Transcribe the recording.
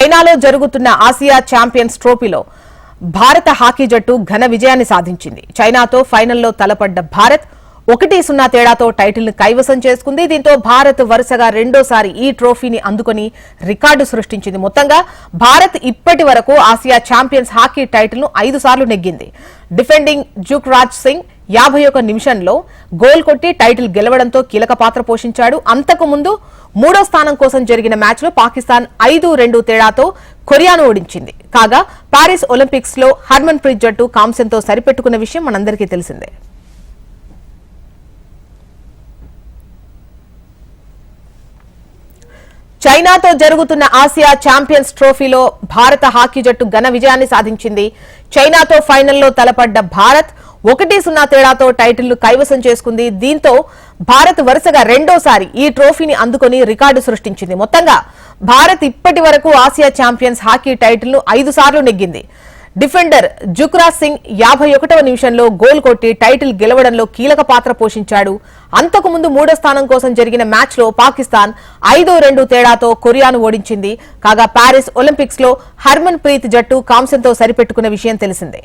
చైనాలో జరుగుతున్న Asia champions ట్రోఫీలో భారత హాకీ జట్టు ఘన విజయాన్ని సాధించింది. చైనాతో ఫైనల్లో తలపడ్డ భారత్ ఒకటి సున్నా తేడాతో టైటిల్ను కైవసం చేసుకుంది. దీంతో భారత్ వరుసగా రెండోసారి ఈ ట్రోఫీని అందుకుని రికార్డు సృష్టించింది. మొత్తంగా భారత్ ఇప్పటి వరకు ఆసియా ఛాంపియన్స్ హాకీ టైటిల్ను ఐదు సార్లు నెగ్గింది. డిఫెండింగ్ జుక్ రాజ్ సింగ్ యాభై ఒక నిమిషంలో గోల్ కొట్టి టైటిల్ గెలవడంతో కీలక పాత్ర పోషించాడు. అంతకు ముందు మూడో స్థానం కోసం జరిగిన మ్యాచ్లో పాకిస్తాన్ ఐదు రెండు తేడాతో కొరియాను ఓడించింది. కాగా పారిస్ ఒలింపిక్స్లో హర్మన్ ప్రీత్ జట్టు కాంస్యంతో సరిపెట్టుకున్న విషయం మనందరికీ తెలిసిందే. చైనాతో జరుగుతున్న ఆసియా ఛాంపియన్స్ ట్రోఫీలో భారత హాకీ జట్టు ఘన విజయాన్ని సాధించింది. చైనాతో ఫైనల్లో తలపడ్డ భారత్ ఒకటి సున్నా తేడాతో టైటిల్ను కైవసం చేసుకుంది. దీంతో భారత్ వరుసగా రెండోసారి ఈ ట్రోఫీని అందుకుని రికార్డు సృష్టించింది. మొత్తంగా భారత్ ఇప్పటి వరకు ఆసియా ఛాంపియన్స్ హాకీ టైటిల్ను ఐదు సార్లు నెగ్గింది. డిఫెండర్ జుక్రాజ్ సింగ్ యాభై ఒకటవ నిమిషంలో గోల్ కొట్టి టైటిల్ గెలవడంలో కీలక పాత్ర పోషించాడు. అంతకుముందు మూడో స్థానం కోసం జరిగిన మ్యాచ్లో పాకిస్తాన్ ఐదో రెండు తేడాతో కొరియాను ఓడించింది. కాగా పారిస్ ఒలింపిక్స్లో హర్మన్ ప్రీత్ జట్టు కాంస్యంతో సరిపెట్టుకున్న విషయం తెలిసిందే.